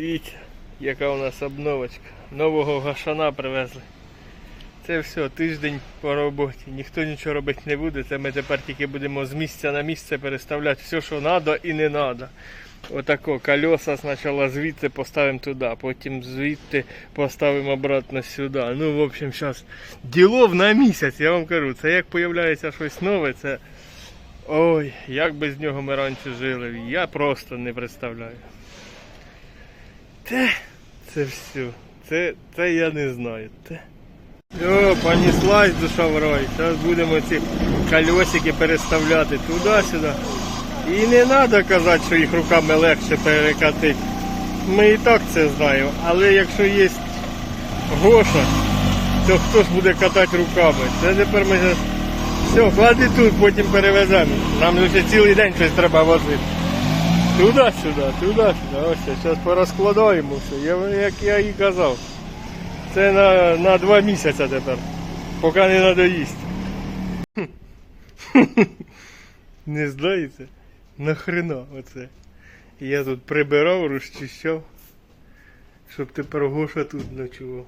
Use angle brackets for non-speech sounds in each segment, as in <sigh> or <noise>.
Дивіться, яка у нас обновочка. Нового гашана привезли. Це все, тиждень по роботі. Ніхто нічого робити не буде. Це ми тепер тільки будемо з місця на місце переставляти все, що треба і не треба. Отако, колеса спочатку звідти поставимо туди, потім звідти поставимо обратно сюди. Ну, в общем, зараз ділов на місяць, я вам кажу. Це як появляється щось нове, це. Ой, як без нього ми раніше жили, я просто не представляю. Те, це все. Це, це я не знаю. Те. О, понеслась душа в рай. Зараз будемо ці колесики переставляти туди-сюди. І не треба казати, що їх руками легше перекатити. Ми і так це знаємо. Але якщо є Гоша, то хто ж буде катати руками? Це тепер ми зараз. Все, клади тут, потім перевеземо. Нам же ще цілий день щось треба возити. Туди-сюди, туди-сюди. Ось, зараз порозкладаємо все. Я, як я і казав. Це на, на два місяці тепер. Поки не надоїсть. <laughs> Не здається? Нахрена оце. Я тут прибирав, розчищав, щоб тепер Гоша тут ночував.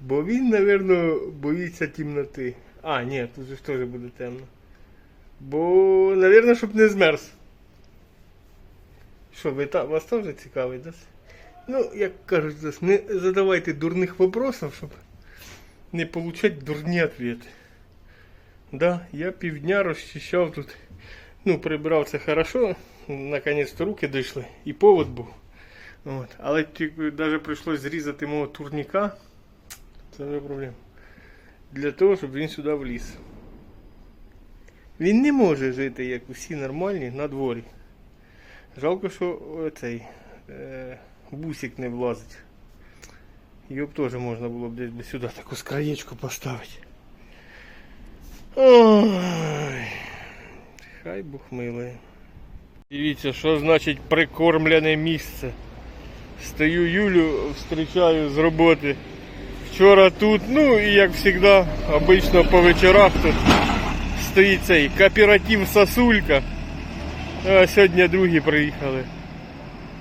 Бо він, напевно, боїться темноти. А, ні, тут же теж буде темно. Бо, напевно, щоб не змерз. Що, ви та, вас теж цікавить, да? Ну, як кажуть, не задавайте дурних вопросов, щоб не получать дурні ответи. Да, я півдня розчищав тут. Ну, прибрав це хорошо. Наконець-то руки дійшли. І повод був. От. Але навіть прийшлось зрізати мого турніка. Це не проблема. Для того, щоб він сюди вліз. Він не може жити, як усі нормальні, на дворі. Жалко, що цей е, бусик не влазить. Його б теж можна було б десь би сюди таку скраєчку поставити. Ой, хай Бог милує. Дивіться, що значить прикормлене місце. Стою Юлю, зустрічаю з роботи. Вчора тут, ну і як завжди, обично по вечорах тут стоїть цей кооператив Сосулька. А сьогодні другі приїхали.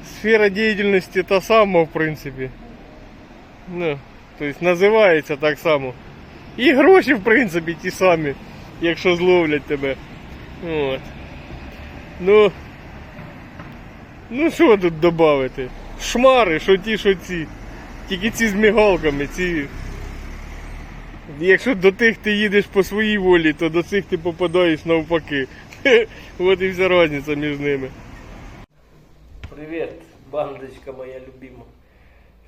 Сфера діяльності та сама, в принципі. Ну, тобто називається так само. І гроші, в принципі, ті самі, якщо зловлять тебе. От. Ну. Ну що тут додати? Шмари, що ті, що ці. Тільки ці з мігалками, ці. Якщо до тих ти їдеш по своїй волі, то до цих ти попадаєш навпаки. <laughs> От і вся різниця між ними. Привіт, бандочка моя любима.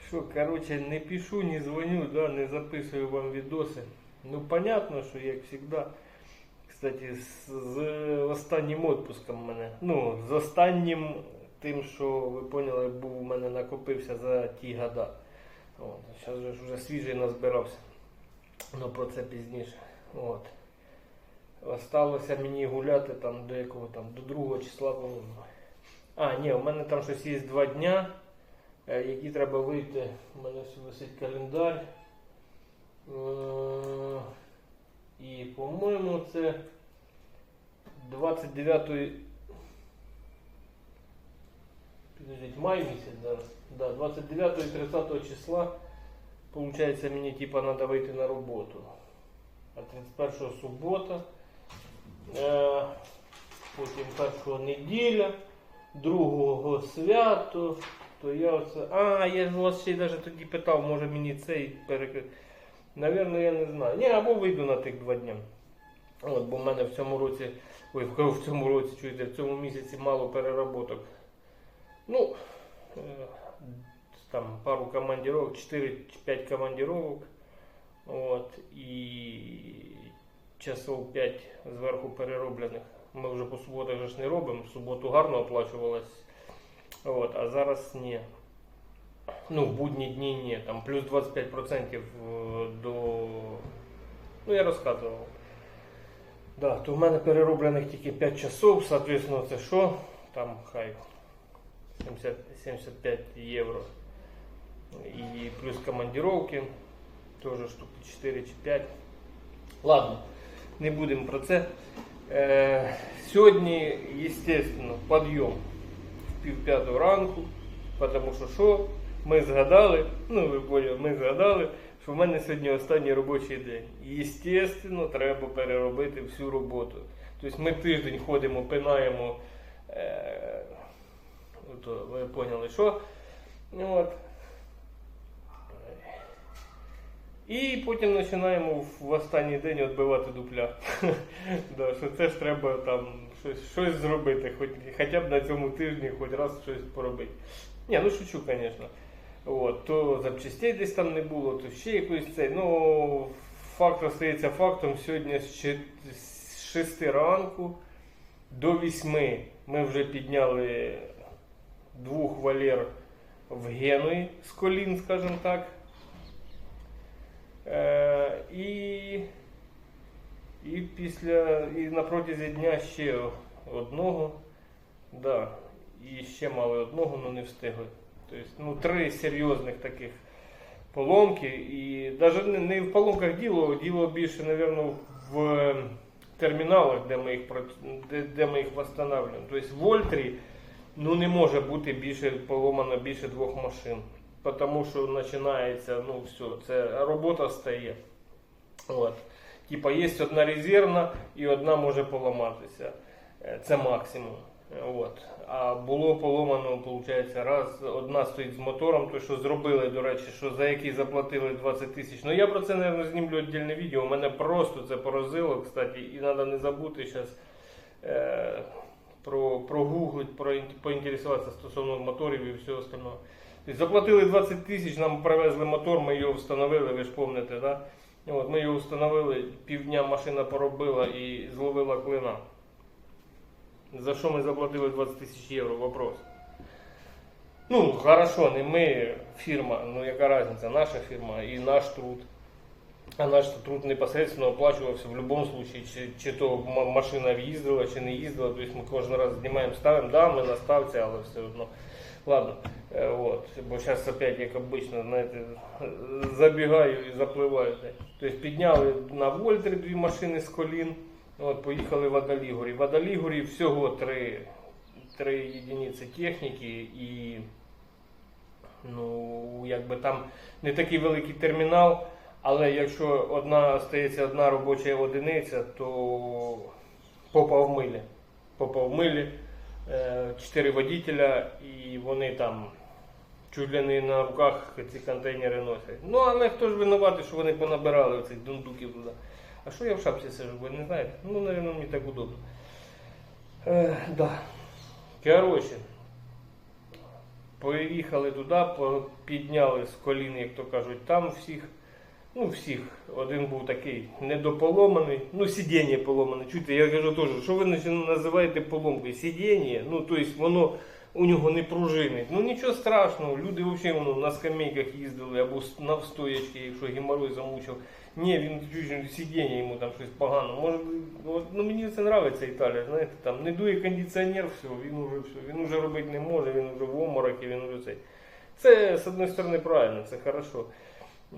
Що, короче, не пишу, не дзвоню, да, не записую вам відоси. Ну, понятно, що як завжди. Кстати, з, з останнім відпуском мене. Ну, з останнім тим, що ви поняли, був у мене накопився за ті года. Зараз же вже свіжий назбирався. Ну про це пізніше. От. Осталося мені гуляти там до якого там, до 2 числа, по-моєму. А, ні, у мене там щось є два дня, е, які треба вийти. У мене висить календар. Е, І, по-моєму, це 29 Підождіть, май місяць зараз. Да, 29 і 30 числа. Получається, мені типа треба вийти на роботу. А 31 субота. Е, потім 1 неділя, 2 свято. То я оце. А, я вас ще навіть тоді питав, може мені цей перекрити. Навірно, я не знаю. Ні, або вийду на тих два дня. От, бо в мене в цьому році, ой, в цьому році, чуєте, в цьому місяці мало переработок. Ну, е, там пару командировок, 4-5 командировок. От, і часов 5 зверху перероблених. Ми вже по суботах ж не робимо. В суботу гарно оплачувалось. От, а зараз ні. Ну, в будні дні ні. Там плюс 25% до. Ну, я розказував. Да, то в мене перероблених тільки 5 часов, соответственно, це що? Там хай 70, 75 євро. І плюс командировки. Теж штуки 4 чи 5. Ладно, не будемо про це. Е, сьогодні, естественно, підйом в пів п'ятого ранку. Тому що що? Ми згадали, ну ви поняли, ми згадали, що в мене сьогодні останній робочий день. І, звісно, треба переробити всю роботу. Тобто ми тиждень ходимо, пинаємо. Е, ото, ви поняли, що? От. І потім починаємо в- останній день відбивати дупля. <laughs> да, що це ж треба там щось, щось зробити, хоч, хоча б на цьому тижні хоч раз щось поробити. Ні, ну шучу, звісно. От, то запчастей десь там не було, то ще якось цей. Ну, факт остається фактом. Сьогодні з 6 ранку до 8 ми вже підняли двох валер в Генуї з колін, скажімо так. Е, і, і після і на протязі дня ще одного. Да, і ще мали одного, але не встигли. Тобто, ну, три серйозних таких поломки. І навіть не, в поломках діло, діло більше, мабуть, в е, терміналах, де ми їх, де, де ми їх встановлюємо. Тобто в Вольтрі ну, не може бути більше поломано більше двох машин. Тому що починається, ну все, це робота стає. От. Типа є одна резервна і одна може поламатися. Е, Це максимум. От. А було поломано, виходить, раз, одна стоїть з мотором, то що зробили, до речі, що за який заплатили 20 тисяч. Ну я про це, мабуть, знімлю віддільне. У мене просто це поразило, кстати, і треба не забути зараз е, про, прогуглить, про, поінтересуватися стосовно моторів і всього остального. Тобто заплатили 20 тисяч, нам привезли мотор, ми його встановили, ви ж пам'ятаєте, да? От, ми його встановили, півдня машина поробила і зловила клина. За що ми заплатили 20 тисяч євро? Вопрос. Ну, хорошо, не ми, фірма, ну яка різниця, наша фірма і наш труд. А наш труд непосредственно оплачувався в будь-якому випадку, чи, чи то машина їздила, чи не їздила. Тобто ми кожен раз знімаємо, ставимо, да, ми на ставці, але все одно. Ладно, е, от, бо зараз опять, як обично, знаєте, забігаю і запливаю. Тобто підняли на Вольтері дві машини з колін, от, поїхали в Адалігорі. В Адалігорі всього три, три єдиниці техніки і ну, якби там не такий великий термінал, але якщо одна стається одна робоча одиниця, то попа в милі. Попа в милі, е, чотири водителя, і вони там чуть на руках ці контейнери носять. Ну, але хто ж винуватий, що вони понабирали цих дундуків туди. А що я в шапці сижу, ви не знаєте? Ну, мабуть, мені так удобно. Е, да. Коротше, Поїхали туди, підняли з колін, як то кажуть, там всіх. Ну, всіх. Один був такий недополоманий. Ну, сидіння поломане. Чуєте, я кажу теж, що ви називаєте поломкою? Сидіння, ну, тобто воно у нього не пружинить. Ну нічого страшного, люди взагалі воно, на скамейках їздили або на встоячки, якщо геморрой замучив. Ні, він чуть сидіння йому там щось погано. Може, ну мені це подобається Італія, знаєте, там не дує кондиціонер, все, він уже все, він уже робити не може, він вже в оморокі, він вже цей. Це з однієї сторони правильно, це хорошо.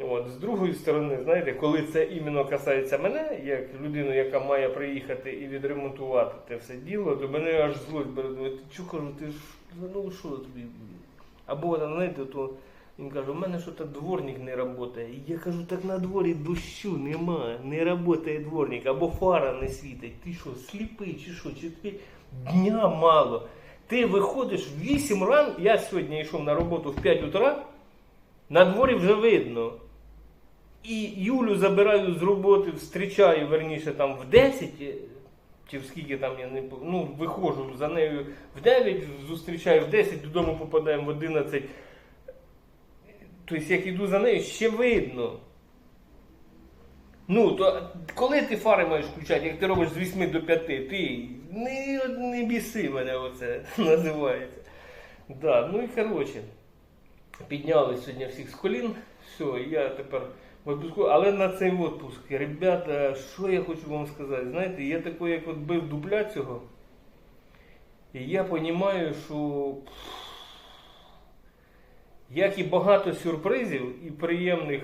От, з другої сторони, знаєте, коли це іменно касається мене, як людину, яка має приїхати і відремонтувати те все діло, то мене аж злость бере. Ти кажу, ти ж ну що тобі? Або там, знаєте, то він каже, у мене що то дворник не працює. Я кажу, так на дворі дощу немає, не працює дворник, або фара не світить. Ти що, сліпий чи що? Чи тобі дня мало? Ти виходиш в 8 ран, я сьогодні йшов на роботу в 5 утра, на дворі вже видно. І Юлю забираю з роботи, зустрічаю, верніше, там в 10, е, чи в скільки там я не ну, виходжу за нею в 9, зустрічаю в 10, додому попадаємо в 11. Тобто, як іду за нею, ще видно. Ну, то коли ти фари маєш включати, як ти робиш з 8 до 5, ти не, не біси мене оце <laughs> називається. Да, ну і коротше, підняли сьогодні всіх з колін. Все, я тепер в відпуску. Але на цей відпуск, ребята, що я хочу вам сказати? Знаєте, я такий, як от бив дупля цього. І я розумію, що як і багато сюрпризів і приємних,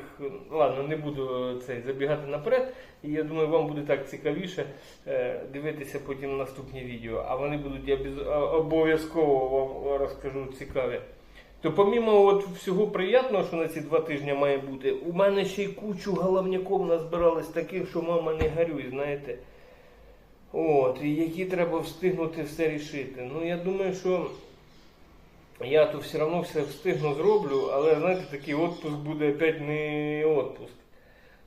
ладно, не буду цей забігати наперед. І я думаю, вам буде так цікавіше е, дивитися потім наступні відео. А вони будуть я обов'язково вам розкажу цікаві. То помімо от всього приємного, що на ці два тижні має бути, у мене ще й кучу головняків назбиралось таких, що мама не горюй, знаєте. От, і які треба встигнути все рішити. Ну, я думаю, що я то все одно все встигну зроблю, але знаєте, такий відпуск буде опять не відпуск.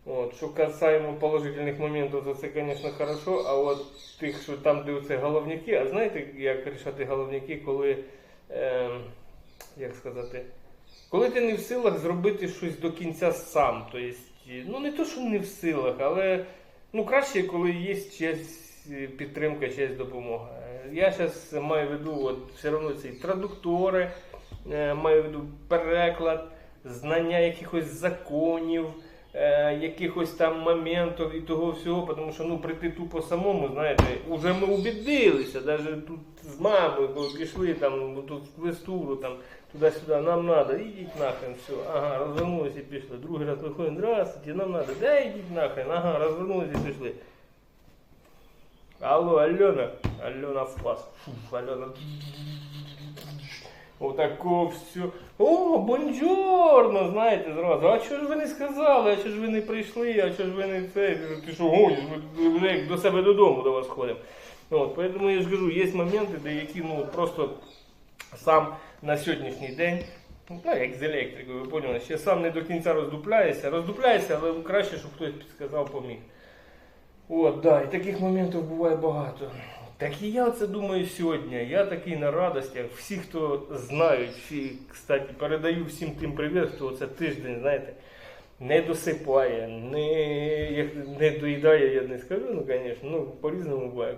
От, що касаємо положительних моментів, то це, звісно, хорошо, а от тих, що там, де головняки, а знаєте, як рішати головняки, коли, е, як сказати, коли ти не в силах зробити щось до кінця сам. Тобто, ну не то, що не в силах, але ну, краще, коли є чиясь підтримка, чиясь допомога. Я зараз маю в виду от, все одно ці традуктори, е, маю в виду переклад, знання якихось законів, е, якихось там моментів і того всього, тому що ну, прийти тупо самому, знаєте, вже ми убідилися, навіть тут з мамою пішли там, тут в квестуру, там, туди-сюди, нам треба, ідіть нахрен, все, ага, розвернулися і пішли. Другий раз виходимо, здравствуйте, нам треба, да ідіть нахрен, ага, розвернулися і пішли. Алло, Альона, Альона впас. Фуф, Альона. Отако все. О, бонжорно, знаєте, зразу. А чого ж ви не сказали, а чого ж ви не прийшли, а чого ж ви не це? Ти що гониш, вже як до себе додому до вас ходимо. От, поэтому я ж кажу, є моменти, де які ну, просто сам на сьогоднішній день, ну як з електрикою, ви поняли, ще сам не до кінця роздупляєшся. Роздупляєшся, але краще, щоб хтось підсказав, поміг. От, да, і таких моментів буває багато. Так і я це думаю сьогодні. Я такий на радостях. Всі, хто знають, всі, кстати, передаю всім тим привіт, хто це тиждень, знаєте, не досипає, не, не доїдає, я не скажу, ну, звісно, ну, по-різному буває.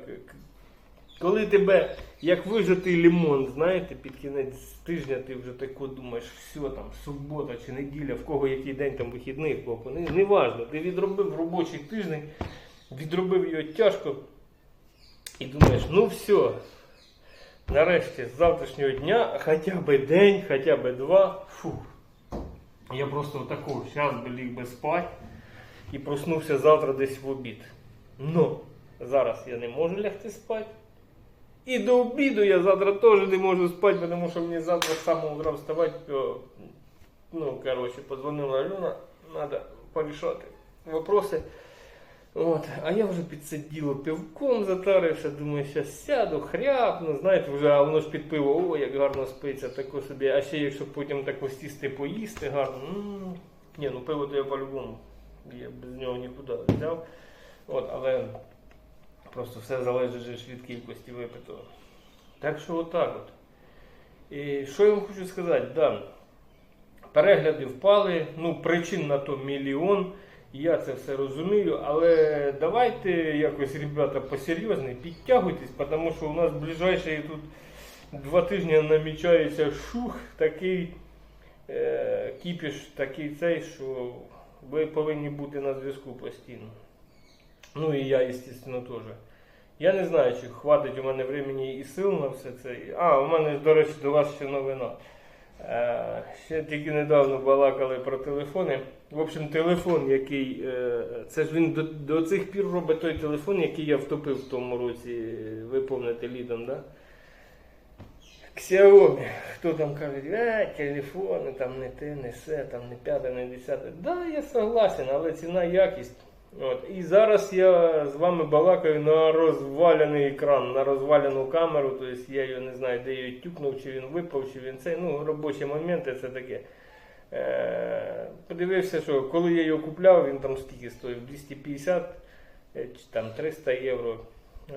Коли тебе, як вижатий лимон, знаєте, під кінець тижня ти вже тако думаєш, все там, субота чи неділя, в кого який день там вихідний, в кого не, не важно. Ти відробив робочий тиждень, відробив його тяжко і думаєш, ну все, нарешті з завтрашнього дня хоча б день, хоча б два. Фу. Я просто отако зараз би ліг би спати і проснувся завтра десь в обід. Ну, зараз я не можу лягти спати. І до обіду я завтра теж не можу спати, тому що мені завтра з самого утра вставати. Ну, коротше, подзвонила Альона, треба порішати вопроси. От, а я вже під це діло пивком затарився, думаю, зараз сяду, хряпну, знаєте, вже, а воно ж під пиво, о, як гарно спиться, тако собі. А ще якщо потім так сісти поїсти гарно. м Ні, ну пиво то я по-любому. Я без нього нікуди взяв. От, але просто все залежить від кількості випитого. Так що отак от. І що я вам хочу сказати? Да, перегляди впали, ну причин на то мільйон. Я це все розумію, але давайте якось, ребята, посерйозні, підтягуйтесь, тому що у нас ближайші тут два тижні намічається шух, такий е, кіпіш, такий цей, що ви повинні бути на зв'язку постійно. Ну і я, звісно, теж. Я не знаю, чи хватить у мене времени і сил на все це. А, у мене, до речі, до вас ще новина. Е, Ще тільки недавно балакали про телефони. В общем, телефон, який. е, Це ж він до, до цих пір робить той телефон, який я втопив в тому році, е, ви пам'ятаєте, лідом, да? Xiaomi. Хто там каже, а, телефони, там не те, не все, там не п'яте, не десяте. Да, я согласен, але ціна якість. От. І зараз я з вами балакаю на розвалений екран, на розвалену камеру. Тобто я його не знаю, де її тюкнув, чи він випав, чи він цей. Ну, робочі моменти це таке. Е, подивився, що коли я його купляв, він там скільки стоїв? 250 е, чи там 300 євро.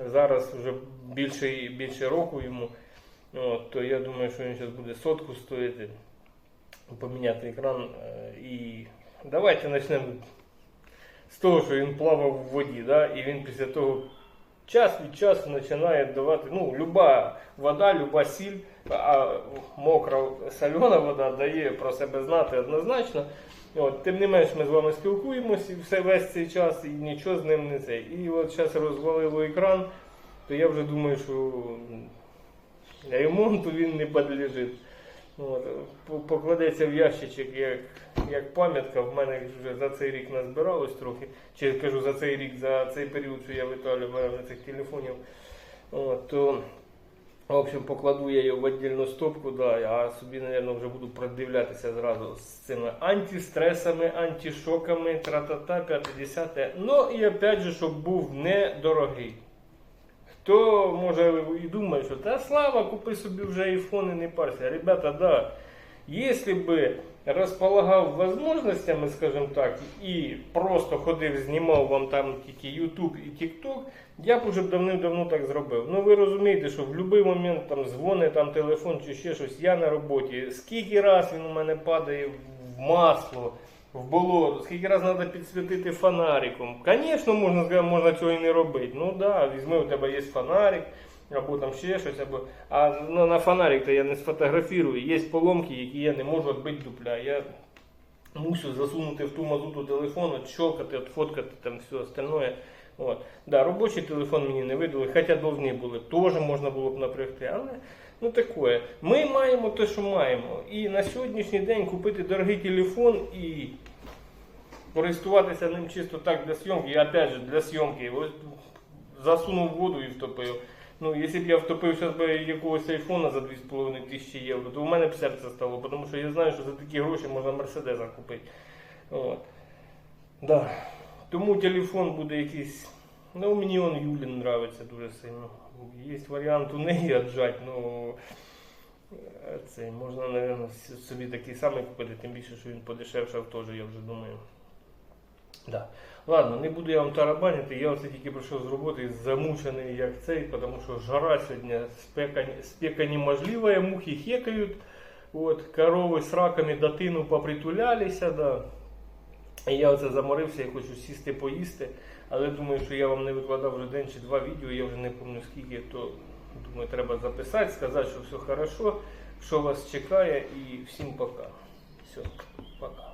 Зараз вже більше, більше року йому. От, то я думаю, що він зараз буде сотку стоїти. Поміняти екран. е, І давайте почнемо з того, що він плавав в воді, да? і він після того час від часу починає давати, ну, люба вода, люба сіль, а мокра сольона вода дає про себе знати однозначно. От, тим не менш, ми з вами спілкуємося все весь цей час, і нічого з ним не це. І от зараз розвалило екран, то я вже думаю, що ремонту він не підлежить. От, покладеться в ящичок як, як пам'ятка. В мене вже за цей рік назбиралось трохи. Чи кажу за цей рік, за цей період, що я в Італії цих телефонів. От, то В общем, покладу я її в віддільну стопку, да, а собі, мабуть, вже буду продивлятися зразу з цими антистресами, антишоками, тра-та-та, 50 Ну і опять же, щоб був недорогий. Хто може і думає, що та слава, купи собі вже айфон і не парся. Ребята, да, якщо би розполагав можливостями, скажімо так, і просто ходив, знімав вам там тільки YouTube і TikTok, я б уже б давним-давно так зробив. Ну ви розумієте, що в будь-який момент там дзвонить там телефон чи ще щось, я на роботі. Скільки раз він у мене падає в масло, в болото, скільки раз треба підсвітити фонариком. Звісно, можна можна цього і не робити. Ну так, да, візьми, у тебе є фонарик. Або там ще щось, або. А ну, на фонарик то я не сфотографірую. Є поломки, які я не можу відбити дупля. Я мусю засунути в ту мазуту телефон, чокати, отфоткати там все остальное. От. Да, робочий телефон мені не видали, хоча повинні були, теж можна було б напрягти, але ну таке. Ми маємо те, що маємо. І на сьогоднішній день купити дорогий телефон і користуватися ним чисто так для зйомки, і опять же для зйомки. Ось засунув воду і втопив. Ну, якщо б я втопив зараз би якогось айфона за 2,5 тисячі євро, то в мене б серце стало, тому що я знаю, що за такі гроші можна Мерседеса купити. От. Да. Тому телефон буде якийсь. Ну, мені он Юлін нравиться дуже сильно. Є варіант у неї віджати, ну е, це можна, мабуть, собі такий самий купити, тим більше, що він подешевшав теж, я вже думаю. Да. Ладно, не буду я вам тарабанити, я оце тільки прийшов з роботи замучений як цей, тому що жара сьогодні, спека, спека неможлива, мухи хекають, от, корови з раками до тину попритулялися, да. І я оце заморився, я хочу сісти поїсти, але думаю, що я вам не викладав вже день чи два відео, я вже не пам'ятаю скільки, то думаю, треба записати, сказати, що все хорошо, що вас чекає і всім пока. Все, пока.